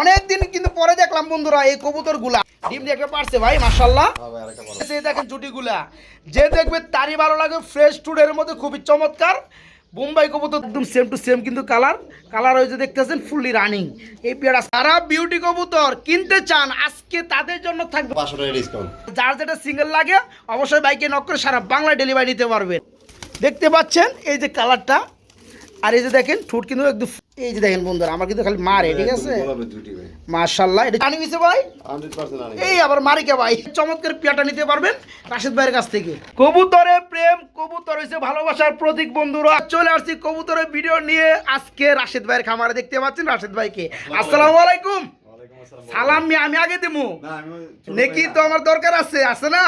অনেক দিন কিন্তু পরে দেখলাম বন্ধুরা এই কবুতরগুলা ডিম দিয়ে পারছে ভাই মাসাল্লাহ এই দেখেন জুটিগুলা। যে দেখবে তারই ভালো লাগে ফ্রেশ টুডের মধ্যে খুবই চমৎকার। বোম্বাই কবুতর একদম সেম টু সেম কিন্তু কালার কালার হয়েছে দেখতেছেন ফুললি রানিং এই পেয়ারা সারা বিউটি কবুতর কিনতে চান আজকে তাদের জন্য থাকবে। যার যেটা সিঙ্গেল লাগে অবশ্যই বাইকে নক করে সারা বাংলা ডেলিভারি নিতে পারবেন। দেখতে পাচ্ছেন এই যে কালারটা আর এই যে দেখেন ঠোঁট কিন্তু একদম এই যে দেখেন বন্ধুরা আমার কিন্তু খালি মারে ঠিক আছে? মার্শাল্লাহ এটা জানি গেছে ভাই? এই আবার মারি কে ভাই? চমৎকার পিয়াটা নিতে পারবেন রাশেদ ভাইয়ের কাছ থেকে। কবুতরে প্রেম কবুতর হয়েছে ভালোবাসার প্রতীক বন্ধুরা। চলে আসছি কবুতরের ভিডিও নিয়ে। আজকে রাশেদ ভাইয়ের খামারে দেখতে পাচ্ছেন রাশেদ ভাইকে। আসসালামু আলাইকুম। সালাম মি- আমি আগে দেবো নেকি তো আমার দরকার আছে আছে না?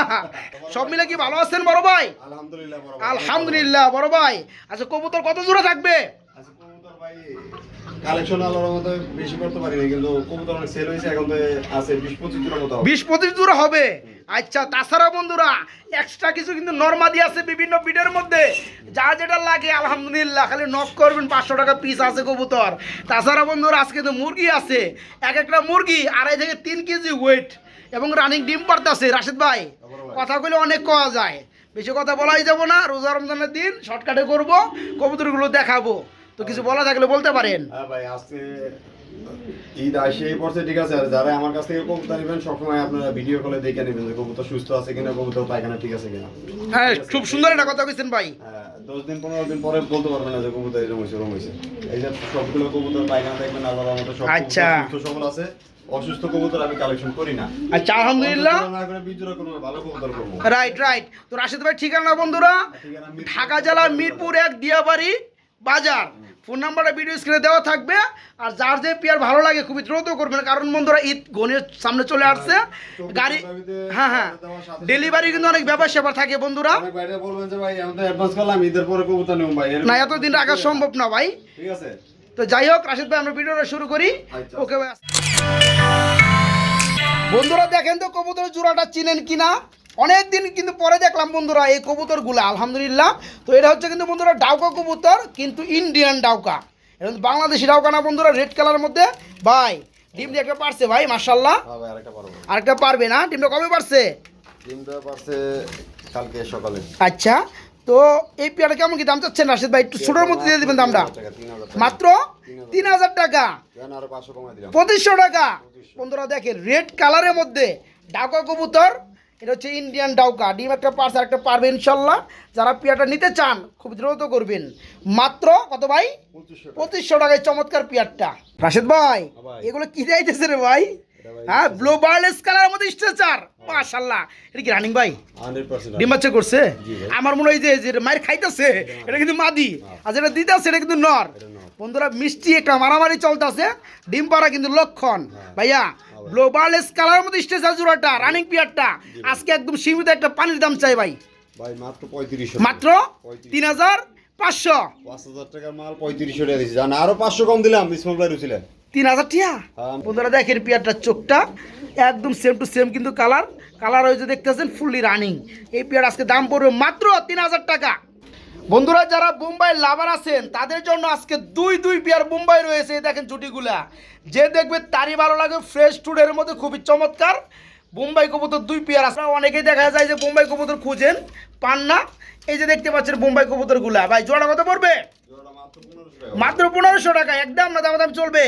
সব মিলে কি ভালো আছেন বড় ভাই? আলহামদুলিল্লাহ বড় আলহামদুলিল্লাহ বড় ভাই। আচ্ছা কবুতর কত জোড়া থাকবে? কালেকশন আলোর মতো বেশি করতে পারিনি কিন্তু কবুতর অনেক সেল হয়েছে এখন তো আছে বিশ পঁচিশ জনের মতো। বিশ পঁচিশ জোড়া হবে? আচ্ছা তাছাড়া বন্ধুরা এক্সট্রা কিছু কিন্তু নর্মাদি আছে বিভিন্ন বিডের মধ্যে। যা যেটা লাগে আলহামদুলিল্লাহ খালি নক করবেন পাঁচশো টাকা পিস আছে কবুতর। তাছাড়া বন্ধুরা আজকে তো মুরগি আছে। এক একটা মুরগি আড়াই থেকে তিন কেজি ওয়েট এবং রানিং ডিম পারতেছে রাশেদ ভাই। কথাগুলো অনেক কওয়া যায়। বেশি কথা বলাই যাব না রোজা রমজানের দিন শর্টকাটে করব কবুতরগুলো দেখাবো। তো কিছু বলা থাকলে বলতে পারেন। হ্যাঁ ভাই আজকে ঈদ আসে পড়ছে ঠিক আছে? আর যারা আমার কাছ থেকে কবুতর নেবেন সবসময় আপনারা ভিডিও কলে দেখে নেবেন যে কবুতর সুস্থ আছে কিনা কবুতর পায়খানা ঠিক আছে কিনা। হ্যাঁ খুব সুন্দর একটা কথা বলছেন ভাই। হ্যাঁ, দশ দিন পনেরো দিন পরে বলতে পারবেন না যে কবুতর এরকম হয়েছে ওরকম হয়েছে। এই যে সবগুলো কবুতর পায়খানা দেখবেন আল্লাহর মতো সব আচ্ছা। সুস্থ সবল আছে। অসুস্থ কবুতর আমি কালেকশন করি না। আচ্ছা আলহামদুলিল্লাহ। ভালো কবুতর করব। রাইট রাইট তো রাশেদ ভাই ঠিকানা বন্ধুরা? ঢাকা জেলা মিরপুর এক দিয়াবাড়ি। বাজার। ফোন নাম্বারটা ভিডিও স্ক্রিনে দেওয়া থাকবে। আর যার যে পেয়ার ভালো লাগে খুবই দ্রুত করবেন। কারণ বন্ধুরা ঈদ গণের সামনে চলে আসছে। গাড়ি হ্যাঁ হ্যাঁ। ডেলিভারি কিন্তু অনেক ব্যাপার স্যাপার থাকে বন্ধুরা। না এতদিন রাখা সম্ভব না ভাই। ঠিক আছে? তো যাই হোক রাশেদ ভাই আমরা ভিডিওটা শুরু করি। আচ্ছা। ওকে ভাই বন্ধুরা দেখেন তো কবুতর জোড়াটা চিনেন কিনা? অনেক দিন কিন্তু পরে দেখলাম বন্ধুরা এই কবুতরগুলো আলহামদুলিল্লাহ। তো এটা হচ্ছে কিন্তু বন্ধুরা ডাউকা কবুতর কিন্তু ইন্ডিয়ান ডাউকা। এটা কিন্তু বাংলাদেশি ডাউকা না বন্ধুরা রেড কালারের মধ্যে। ভাই ডিম দিয়ে একটা পারছে ভাই মার্শাল্লাহ হ্যাঁ আরেকটা পারব। না? ডিমটা কবে পারছে? ডিমটা পারছে কালকে সকালে। আচ্ছা তো এই পেয়ারটা কেমন কি দাম চাচ্ছেন রাশেদ ভাই? একটু ছোটোর মধ্যে দিয়ে দেবেন দামটা। মাত্র তিন হাজার টাকা। পঁচিশশো টাকা। বন্ধুরা দেখেন রেড কালারের মধ্যে ডাউকা কবুতর এটা হচ্ছে ইন্ডিয়ান ডাউকা ডিম একটা পার্স আর একটা পারবে ইনশাল্লাহ। যারা পিয়াটা নিতে চান খুব দ্রুত করবেন। মাত্র কত ভাই? পঁচিশশো টাকায় চমৎকার পিয়ারটা। রাশেদ ভাই হ্যাঁ এগুলো কি যাইতেছে রে ভাই? হ্যাঁ ব্লু বার্লেস কালারের মধ্যে স্ট্রেচার। মাশাল্লাহ। এটা কি রানিং ভাই? ডিম বাচ্চা করছে? আমার মনে হয় যে যে মায়ের খাইতেছে এটা কিন্তু মাদি। আর যেটা দিতেছে এটা কিন্তু নর। বন্ধুরা মিষ্টি একটা মারামারি চলতেছে। ডিম পাড়া কিন্তু লক্ষণ। ভাইয়া গ্লোবালেস কালার মধ্যে স্টেজার জোড়াটা রানিং পিয়ারটা আজকে একদম সীমিত একটা পানির দাম চাই ভাই। ভাই মাত্র পঁয়ত্রিশশো মাত্র তিন হাজার পাঁচশো। পাঁচ হাজার টাকার মাল পঁয়ত্রিশশো টাকা দিচ্ছি জান আরও পাঁচশো কম দিলাম ইসমল ভাই রুছিলেন তিন হাজার টিয়া? হ্যাঁ। বন্ধুরা দেখেন পিয়ারটার চোখটা। একদম সেম টু সেম কিন্তু কালার কালার হয়েছে দেখতেছেন ফুললি রানিং এই পিয়ার আজকে দাম পড়বে মাত্র তিন হাজার টাকা। বন্ধুরা যারা বোম্বাই লাভার আছেন তাদের জন্য আজকে দুই দুই পেয়ার বোম্বাই রয়েছে দেখেন জুটিগুলা। যে দেখবে তারই ভালো লাগে ফ্রেশ টুডের মধ্যে খুবই চমৎকার। বোম্বাই কবুতর দুই পেয়ার আছে। অনেকেই দেখা যায় যে বোম্বাই কবুতর খুঁজেন পান না। এই যে দেখতে পাচ্ছেন বোম্বাই কবুতরগুলা। ভাই জোড়া কত পড়বে? মাত্র পনেরোশো টাকা। একদম না দাম দাম চলবে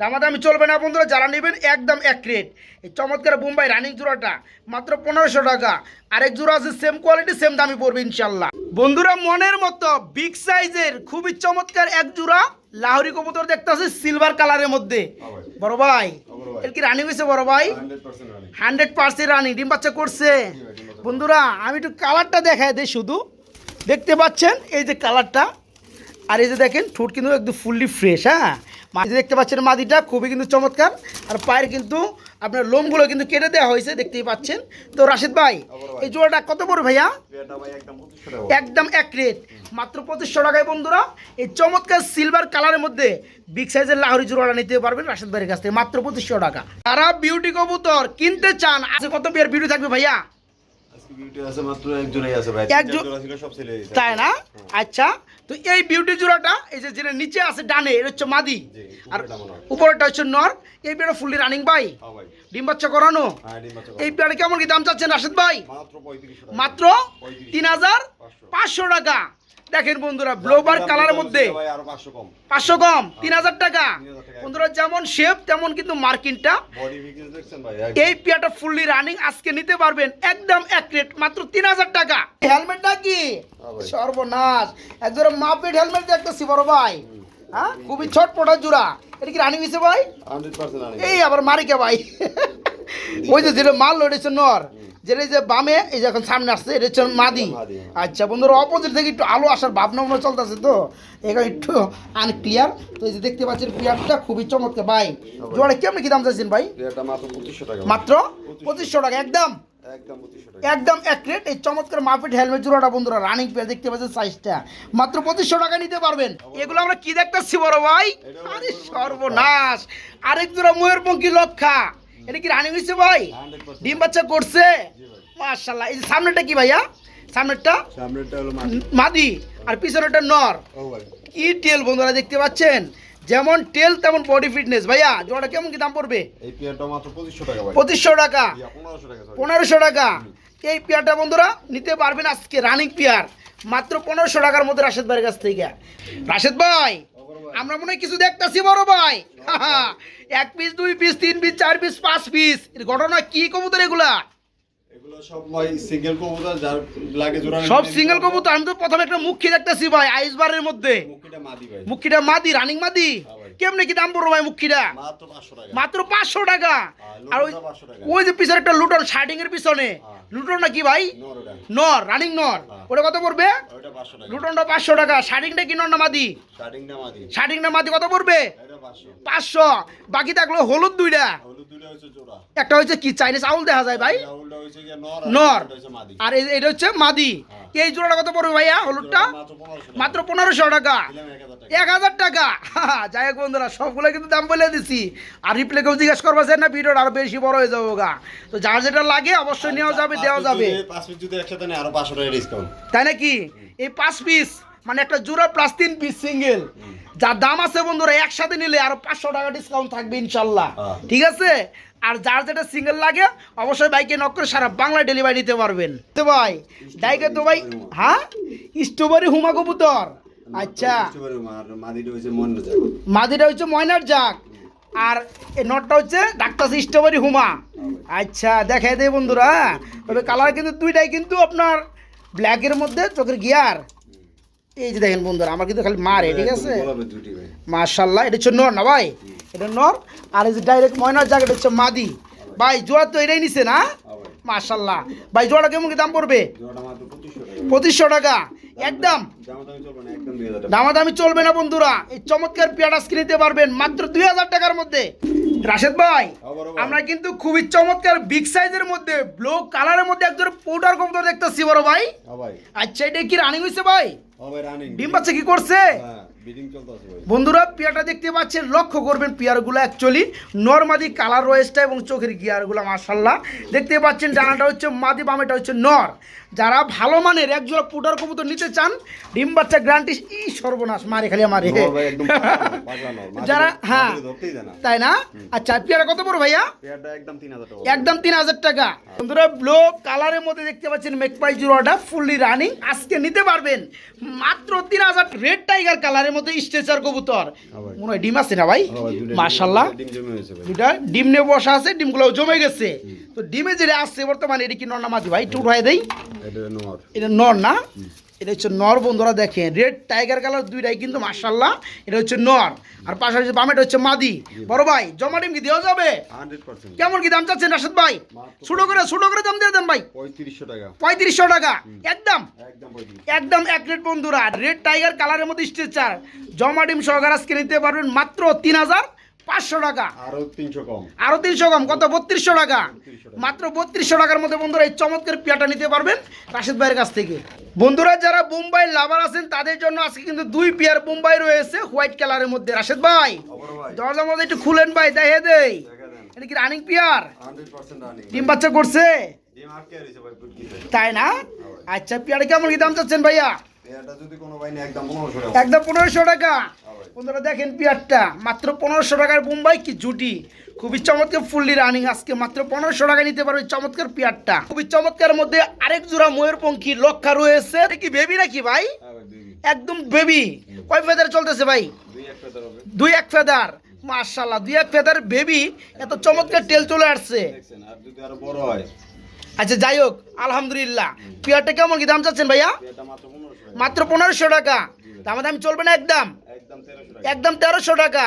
দামাদামি চলবে না বন্ধুরা যারা নেবেন একদম এক রেট এই চমৎকার বোম্বাই রানিং জোড়াটা মাত্র পনেরোশো টাকা। আরেক জোড়া আছে সেম কোয়ালিটি সেম দামি পড়বে ইনশাল্লাহ বন্ধুরা মনের মতো বিগ সাইজের খুবই চমৎকার এক জোড়া লাহরি কবুতর দেখতে আছে সিলভার কালারের মধ্যে। হ্যাঁ ভাই। বড় ভাই? এর কি রানিং হয়েছে বড় ভাই? হান্ড্রেড পার্সেন্ট রানিং ডিম বাচ্চা করছে। বন্ধুরা আমি একটু কালারটা দেখাই দিই শুধু। দেখতে পাচ্ছেন এই যে কালারটা আর এই যে দেখেন ঠোঁট কিন্তু একদম ফুললি ফ্রেশ হ্যাঁ? দেখতে পাচ্ছেন মাদিটা, খুবই কিন্তু চমৎকার। আর পায়ের কিন্তু আপনার লোমগুলো কিন্তু কেটে দেওয়া হয়েছে, দেখতেই পাচ্ছেন। তো রাশিদ ভাই, এই জোড়াটা কত বড় ভাইয়া? একদম এক রেট। মাত্র পঁচিশশো টাকায় বন্ধুরা, এই চমৎকার সিলভার কালারের মধ্যে বিগ সাইজের লাহরি জোড়াটা নিতে পারবেন রাশেদ ভাইয়ের কাছ থেকে, মাত্র পঁচিশশো টাকা। তারা বিউটি কবুতর কিনতে চান আছে কত পেয়ার বিউটি থাকবে ভাইয়া? তাই না? আচ্ছা তো এই বিউটি জোড়াটা এই যে যেটা নিচে আছে ডানে এটা হচ্ছে মাদি। আর উপরেরটা হচ্ছে নর। এই ফুললি রানিং ভাই। হ্যাঁ ডিম বাচ্চা করানো? হ্যাঁ এই কেমন কি দাম চাচ্ছেন রাশেদ ভাই? মাত্র। তিন হাজার পাঁচশো টাকা। দেখেন বন্ধুরা ব্লোবার কালারের মধ্যে। পাঁচশো কম। তিন হাজার টাকা। বন্ধুরা যেমন শেপ তেমন কিন্তু মার্কিনটা এই পেয়ারটা ফুললি রানিং আজকে নিতে পারবেন একদম এক রেট মাত্র তিন হাজার টাকা। হেলমেটটা কি? হ্যাঁ ভাই। সর্বনাশ। একদম মাপেট হেলমেট দেখতেছি বড় ভাই। হ্যাঁ? খুবই ছটপটা জোড়া। এটা কি রানিং হয়েছে ভাই? এই আবার মারিকে ভাই। ওই যে যেটা মাল লড়েছে নর। যেটা যে বামে এই যে এখন সামনে আসছে এটা হচ্ছে মাদি। মাদি। আচ্ছা বন্ধুরা অপোজিট থেকে একটু আলো আসার ভাবনা মনে চলতেছে তো? এখানে একটু আনক্লিয়ার তো এই যে দেখতে পাচ্ছেন পেয়ারটা খুবই চমৎকার। ভাই জোড়া কেমন কি দাম চাইছেন ভাই? মাত্র পঁচিশশো টাকা একদম? একদম পঁচিশশো একদম এক রেট এই চমৎকার মার্কেট হেলমেট জোড়াটা বন্ধুরা রানিং পেয়ে দেখতে পাচ্ছেন সাইজটা মাত্র পঁচিশশো টাকা নিতে পারবেন। এগুলো আমরা কি দেখতেছি বড় ভাই? আরে সর্বনাশ। আরেক জোড়া ময়ূরপঙ্খী লক্ষা। এটা কি রানিং হয়েছে ভাই? ডিম বাচ্চা করছে? মাশাল্লাহ এই সামনেটা কি ভাইয়া? সামনেরটা? সামনেরটা হলো মাদি। আর পিছনেরটা নর। কি টেল বন্ধুরা দেখতে পাচ্ছেন? যেমন টেল তেমন বডি ফিটনেস ভাইয়া জোড়াটা কেমন কি দাম পড়বে? এই পেয়ারটা মাত্র পঁচিশশো টাকা ভাই। পঁচিশশো টাকা। ইয়া, পনেরোশো টাকা sorry। পনেরোশো টাকা। এই পেয়ারটা বন্ধুরা নিতে পারবেন আজকে রানিং পেয়ার মাত্র পনেরোশো টাকার মধ্যে রাশেদ ভাইয়ের কাছ থেকে। রাশেদ ভাই আমরা মনে হয় কিছু দেখতেছি বড় ভাই। এক পিস দুই পিস তিন পিস চার পিস পাঁচ পিস। এর ঘটনা কি কবুতর এগুলা? সব সিঙ্গেল কবুতর আমি তো প্রথমে একটা মুখী দেখতেছি ভাই আইসবারের মধ্যে। মুখিটা মাদি রানিং মাদি। কেমনে কি দাম পড়ব ভাই মুখিটা? মাত্র পাঁচশো টাকা। টাকা। আর ওই লুটনটা 500 টাকা। ওই যে পিছনে একটা লুটন শার্টিং এর পিছনে। হ্যাঁ। লুটন না কি ভাই? নর রানিং নর। হ্যাঁ। ওটা কত পড়বে? ওটা পাঁচশো টাকা। লুটনটা পাঁচশো টাকা। শার্টিংটা কি নর না মাদি? মাদি। শার্টিংটা মাদি কত পড়বে? পাঁচশো। বাকি থাকল হলুদ দুইটা। একটা হচ্ছে কি? চাইনিজ আউল দেখা যায় ভাই। নর নর। এটা হচ্ছে মাদি। আর এই- এটা হচ্ছে মাদি। এই জোড়াটা কত পড়বে ভাইয়া হলুদটা? মাত্র পনেরোশো টাকা। এক হাজার টাকা। যাই হোক বন্ধুরা সবগুলো কিন্তু দাম বলে দিছি। আর রিপ্লে কেউ জিজ্ঞেস করব না ভিডিওটা আরও বেশি বড় হয়ে যাব গা? তো যার যেটা লাগে অবশ্যই নেওয়া যাবে দেওয়া যাবে। আরও তাই নাকি? এই পাঁচ পিস মানে একটা জোড়া প্লাস তিন পিস সিঙ্গেল যার দাম আছে বন্ধুরা একসাথে নিলে আরও পাঁচশো টাকা ডিসকাউন্ট থাকবে ইনশাল্লাহ। ঠিক আছে? আর যার যেটা সিঙ্গেল লাগে অবশ্যই বাইকে নক করে সারা বাংলা ডেলিভারি দিতে পারবেন। তো ভাই ডাইকে তো ভাই হ্যাঁ? স্ট্রবেরি হুমা কবুতর। আচ্ছা। মাদিটা হচ্ছে ময়নার জাক আর এই নটটা হচ্ছে ডাক্তার স্ট্রবেরি হুমা। আচ্ছা দেখাই দেয় বন্ধুরা। তবে কালার কিন্তু দুইটাই কিন্তু আপনার ব্ল্যাকের মধ্যে চোখের গিয়ার। এই যে দেখেন বন্ধুরা আমার কিন্তু খালি মারে ঠিক আছে? মার্শাল্লাহ এটা হচ্ছে নর না ভাই? এটা নর আর এই যে ডাইরেক্ট ময়নার জাক এটা হচ্ছে মাদি। ভাই জোড়া তো এটাই নিছে না? হ্যাঁ ভাই। মার্শাল্লাহ ভাই জোড়া কেমন কি দাম পড়বে? জোড়াটা পঁচিশশো টাকা। একদম। দামাদামি চলবে না বন্ধুরা। এই চমৎকার পেয়ারা নিতে পারবেন মাত্র দুই হাজার টাকার মধ্যে। রাশেদ ভাই আমরা কিন্তু খুবই চমৎকার বিগ সাইজের মধ্যে ব্লু কালারের মধ্যে একজন পাউডার কবুতর দেখতেছি বড় ভাই। হ্যাঁ আচ্ছা এটা কি রানিং হয়েছে ভাই? হ্যাঁ ভাই ডিম বাচ্চা কি করছে? হ্যাঁ ভাই। বন্ধুরা পেয়ারটা দেখতে পাচ্ছেন লক্ষ্য করবেন পেয়ারগুলো অ্যাকচুয়ালি নর্মাদি কালার রয়েসটা এবং চোখের গিয়ারগুলো মার্শাল্লাহ দেখতে পাচ্ছেন ডানাটা হচ্ছে মাদি বামেটা হচ্ছে নর। যারা ভালো মানের একজোড়া পুটার কবুতর নিতে চান ডিম বাচ্চা গ্রান্টি ই সর্বনাশ মারে খালি আমারে। যারা হ্যাঁ দেয়। তাই না? আচ্ছা পেয়ারা কত বড় ভাইয়া? একদম তিন হাজার টাকা টাকা। বন্ধুরা ব্লু কালারের মধ্যে দেখতে পাচ্ছেন মেকপাই জুড়াটা ফুললি রানিং আজকে নিতে পারবেন মাত্র তিন হাজার রেড টাইগার কালারের মধ্যে স্ট্রেচার কবুতর। ভাই। মনে হয় ডিম আছে না ভাই? হ্যাঁ মার্শাল্লাহ দুটা ডিম নিয়ে বসা আছে ডিমগুলো জমে গেছে। তো ডিমে যেটা আসছে বর্তমানে এটা কি নর না মাদি ভাই? একটু উঠাই দেই। এটা নর। না? এটা হচ্ছে নর বন্ধুরা দেখেন। রেড টাইগার কালার দুইটাই কিন্তু মার্শাল্লাহ এটা হচ্ছে নর। আর পাশাপাশি বামেটা হচ্ছে মাদি। বড় ভাই জমা ডিম কি দেওয়া যাবে? কেমন কি দাম চাচ্ছেন রাশেদ ভাই? ছোট করে ছোট করে দাম দিয়ে দেন ভাই। পঁয়ত্রিশশো টাকা। পঁয়ত্রিশশো টাকা। একদম? একদম একদম এক রেট বন্ধুরা। রেড টাইগার কালারের মধ্যে স্ট্রেচার জমা ডিম সহকার আজকে নিতে পারবেন মাত্র তিন হাজার পাঁচশো টাকা। আরও তিনশো কম। আরও তিনশো কম কত? বত্রিশশো টাকা। মাত্র বত্রিশশো টাকার মধ্যে বন্ধুরা এই চমৎকার পিয়াটা নিতে পারবেন রাশেদ ভাইয়ের কাছ থেকে। বন্ধুরা যারা বোম্বাই লাভার আছেন তাদের জন্য আজকে কিন্তু দুই পেয়ার বোম্বাই রয়েছে হোয়াইট কালারের মধ্যে। রাশেদ ভাই দরজার মধ্যে একটু খুলেন ভাই দেখে দেই এটা কি রানিং পিয়ার? ডিম বাচ্চা করছে? তাই না? আচ্ছা পেয়ারা কেমন কি দাম চাচ্ছেন ভাইয়া? একদম পনেরোশো টাকা। বন্ধুরা দেখেন পেয়ারটা। মাত্র পনেরোশো টাকার বোম্বাই কি জুটি? খুবই চমৎকার ফুললি রানিং আজকে। মাত্র পনেরোশো টাকা নিতে পারবে চমৎকার পেয়ারটা। খুবই চমৎকার মধ্যে আরেক জোড়া ময়ূরপঙ্খী লক্ষা রয়েছে। কি বেবি নাকি ভাই? হ্যাঁ একদম বেবি কয় ফেদার চলতেছে ভাই? দুই এক ফেদার হবে। দুই এক ফেদার মার্শাল্লাহ দুই এক ফেদার বেবি এত চমৎকার টেল চলে আসছে। আচ্ছা যাই হোক আলহামদুলিল্লাহ। পেয়ারটা কেমন কি দাম চাচ্ছেন ভাইয়া? মাত্র পনেরোশো টাকা। দাম দাম চলবে না একদম? একদম তেরোশো টাকা।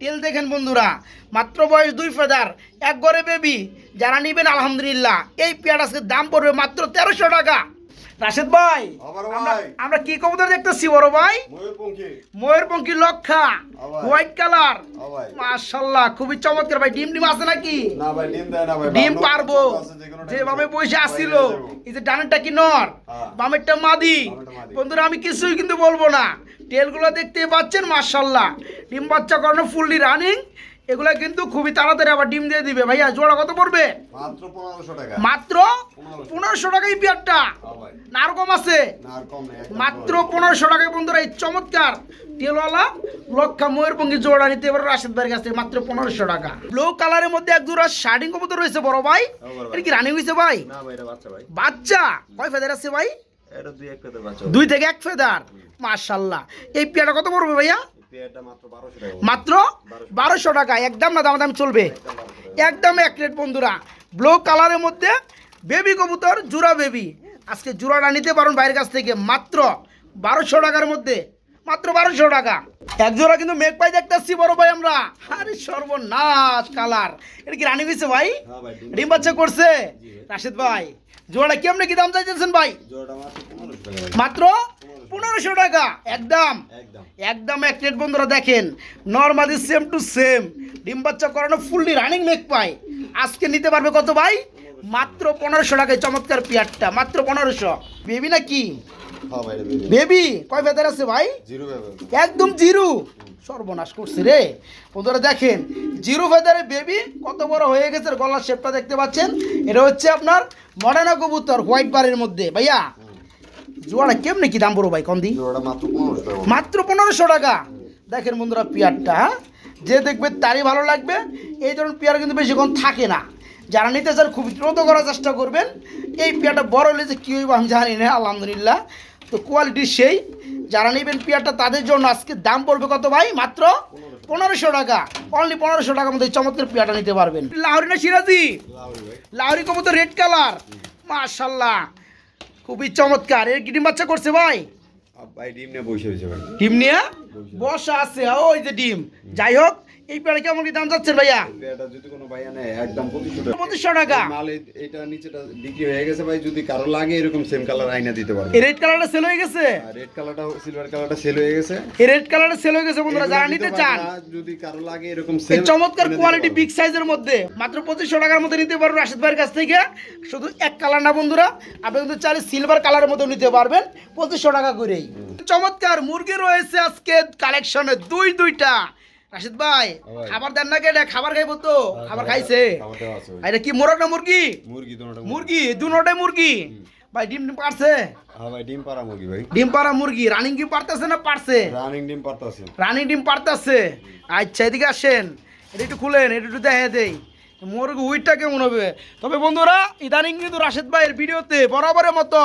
তেল দেখেন বন্ধুরা মাত্র বয়স দুই ফেদার এক গড়ে বেবি যারা নিবেন আলহামদুলিল্লাহ এই পেঁয়াজকে আজকে দাম পড়বে মাত্র তেরোশো টাকা। রাশেদ ভাই আমরা কি কবুতর দেখতেছি বড় ভাই? ময়ূরপঙ্খী। লক্ষা হোয়াইট কালার। মাশাল্লাহ খুবই চমৎকার ভাই। ডিম ডিম আছে নাকি? ডিম পারব। যেভাবে বসে আসছিল এই যে ডানেরটা কি নর? হ্যাঁ। বামেরটা মাদি। বন্ধুরা আমি কিছুই কিন্তু বলব না। টেলগুলো দেখতে পাচ্ছেন মার্শাল্লাহ ডিম বাচ্চা করানো ফুললি রানিং এগুলা কিন্তু খুবই তাড়াতাড়ি আবার ডিম দিয়ে দিবে। ভাইয়া জোড়া কত পড়বে? মাত্র পনেরোশো টাকা। মাত্র পনেরোশো। টাকাই পেয়ারটা। হ্যাঁ ভাই। না আর কম আছে মাত্র পনেরোশো টাকায় বন্ধুরা এই চমৎকার তেলওয়ালা লক্ষা ময়ূরপঙ্খী জোড়া নিতে পারো রাশেদ ভাইয়ের কাছে মাত্র পনেরোশো টাকা। ব্লু কালারের মধ্যে এক জোড়া শার্টিং কবুতর রয়েছে বড় ভাই। এটা কি রানিং হয়েছে ভাই? না ভাই এটা বাচ্চা ভাই। বাচ্চা? কয় ফেদার আছে ভাই? এটা দুই এক ফেদার বাচ্চা দুই থেকে এক ফেদার। মাশাল্লাহ এই পেয়ারটা কত পড়বে ভাইয়া? মাত্র বারোশো টাকা একদম না দাম দাম চলবে। একদম এক প্লেট বন্ধুরা ব্লু কালারের মধ্যে বেবি কবুতর জুরা বেবি। আজকে জুরাটা নিতে পারেন বাইরের কাছ থেকে মাত্র বারোশো টাকার মধ্যে মাত্র বারোশো টাকা। এক জোড়া কিন্তু মেঘ পাই দেখতেছি বড় ভাই আমরা। আরে সর্বনাশ কালার। এটা কি রানি হয়েছে ভাই? হ্যাঁ ডিম ডিম বাচ্চা। করছে? রাশেদ ভাই জোড়াটা কেমনে কি দাম চাইছেন ভাই? জোড়াটা মাত্র পনেরোশো টাকা একদম। একদম। একদম এক প্লেট বন্ধুরা দেখেন নর্মালি সেম টু সেম ডিম বাচ্চা করানো ফুললি রানিং মেক পায় আজকে নিতে পারবে কত ভাই? মাত্র পনেরোশো টাকায় চমৎকার পেয়ারটা মাত্র পনেরোশো। বেবি না কি? হ্যাঁ। বেবি। কয় ফেদার আছে ভাই? একদম জিরো। সর্বনাশ করছে রে। বন্ধুরা দেখেন জিরো ফেদারে বেবি কত বড় হয়ে গেছে গলার শেপটা দেখতে পাচ্ছেন। এটা হচ্ছে আপনার মডার্না কবুতর হোয়াইট বারের মধ্যে। ভাইয়া জোয়াটা কেমনে কি দাম পড়ো ভাই কম দিই মাত্র পনেরোশো টাকা। দেখেন বন্ধুরা পেয়ারটা হ্যাঁ? যে দেখবে তারই ভালো লাগবে। এই ধরনের পেয়ার কিন্তু বেশিক্ষণ থাকে না। যারা নিতে চান খুব দ্রুত করার চেষ্টা করবেন। এই পেয়ারটা বড় হলে যে কী হইব আমি জানি না আলহামদুলিল্লাহ। তো কোয়ালিটি সেই। যারা নেবেন পেয়ারটা তাদের জন্য আজকে দাম পড়বে কত ভাই? মাত্র পনেরোশো টাকা। অনলি পনেরোশো টাকার মধ্যে চমৎকার পেয়ারটা নিতে পারবেন। লাহরি না সিরাজি? লাহরি কবুতর রেড কালার মাশাল্লাহ খুবই চমৎকার। এর কি ডিম বাচ্চা করছে ভাই? ভাই ডিম নিয়ে বসে হয়েছে ভাই। ডিম নিয়ে? বসা আছে ওই যে ডিম। যাই হোক এই পেয়ারা কেমন কি দাম যাচ্ছে ভাইয়া? পেয়ারটা যদি কোনো ভাইয়া নেয় একদম পঁচিশশো টাকা। পঁচিশশো টাকা? মাল এটা নিচেটা বিক্রি হয়ে গেছে ভাই যদি কারও লাগে এরকম সেম কালার আইনা দিতে পারবে। এই রেড কালারটা সেল হয়ে গেছে? রেড কালারটা সিলভার কালারটা সেল হয়ে গেছে। এই রেড কালারটা সেল হয়ে গেছে বন্ধুরা যারা নিতে চান যদি কারও লাগে এরকম এই সেম চমৎকার কোয়ালিটি বিগ সাইজের মধ্যে মাত্র পঁচিশশো টাকার মধ্যে নিতে পারবেন রাশিদ ভাইয়ের কাছ থেকে। শুধু এক কালার না বন্ধুরা আপনি কিন্তু চাইলে সিলভার কালারের মধ্যে নিতে পারবেন পঁচিশশো টাকা করেই। চমৎকার মুরগি রয়েছে আজকে কালেকশনে দুই দুইটা। রাশিদ ভাই। খাবার দেন না কেটে খাবার খাইবো তো। খাবার খাইছে। এটা কি মোরগ না মুরগি? মুরগি দুটোটা মুরগি। দুটাই মুরগি? ভাই ডিম ডিম পারছে? হ্যাঁ ভাই ডিম পাড়া মুরগি ভাই। ডিম পাড়া মুরগি রানিং কি পারতেছে না পারছে? রানিং ডিম পারতাছে। রানিং ডিম পারতেছে? আচ্ছা এদিকে আসেন। এটা একটু খুলেন এটা একটু দেখে দেই। মুরগি উইটটা কেমন হবে? তবে বন্ধুরা ইদানিং কিন্তু রাশেদ ভাইয়ের ভিডিওতে বরাবরের মতো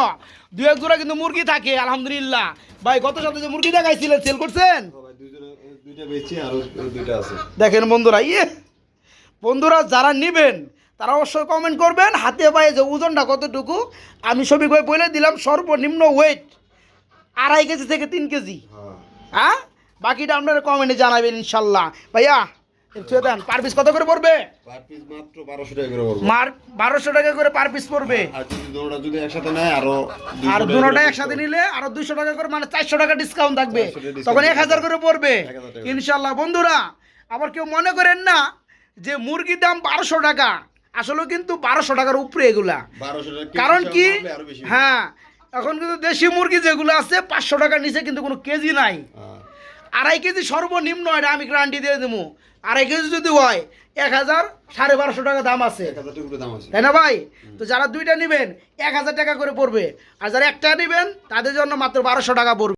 দু এক জোড়া কিন্তু মুরগি থাকে আলহামদুলিল্লাহ। ভাই গত সপ্তাহে যে মুরগি দেখাইছিলেন সেল করছেন? দেখেন বন্ধুরা ইয়ে বন্ধুরা যারা নেবেন তারা অবশ্যই কমেন্ট করবেন হাতে পায়ে যে ওজনটা কতটুকু আমি সবই করে বলে দিলাম সর্বনিম্ন ওয়েট আড়াই কেজি থেকে তিন কেজি। হ্যাঁ। হ্যাঁ? বাকিটা আপনারা কমেন্টে জানাবেন ইনশাল্লাহ। ভাইয়া একটু দেন পার পিস কত করে পড়বে? পার পিস মাত্র বারোশো টাকা করে পড়বে। মার বারোশো টাকা করে পার পিস পড়বে। আর যদি দুটোটা যদি একসাথে নেয় আরও আর দুটোটা একসাথে নিলে আরও দুইশো টাকা করে মানে চারশো টাকা ডিসকাউন্ট থাকবে। 400 টাকা discount তখন এক হাজার থাকবে। করে পড়বে। 1000 ইনশাল্লাহ বন্ধুরা আবার কেউ মনে করেন না যে মুরগির দাম বারোশো টাকা? আসলে কিন্তু বারোশো টাকার উপরে এগুলা। কারণ কি? হ্যাঁ এখন কিন্তু দেশি মুরগি যেগুলো আছে পাঁচশো টাকার নিচে কিন্তু কোনো কেজি নাই। হ্যাঁ। আড়াই কেজি সর্বনিম্ন এটা আমি গ্যারান্টি দিয়ে দেবো। আড়াই কেজি যদি হয় এক হাজার সাড়ে বারোশো টাকা দাম আছে। তাই না ভাই? তো যারা দুইটা নেবেন এক হাজার টাকা করে পড়বে। আর যারা একটা নেবেন তাদের জন্য মাত্র বারোশো টাকা পড়বে।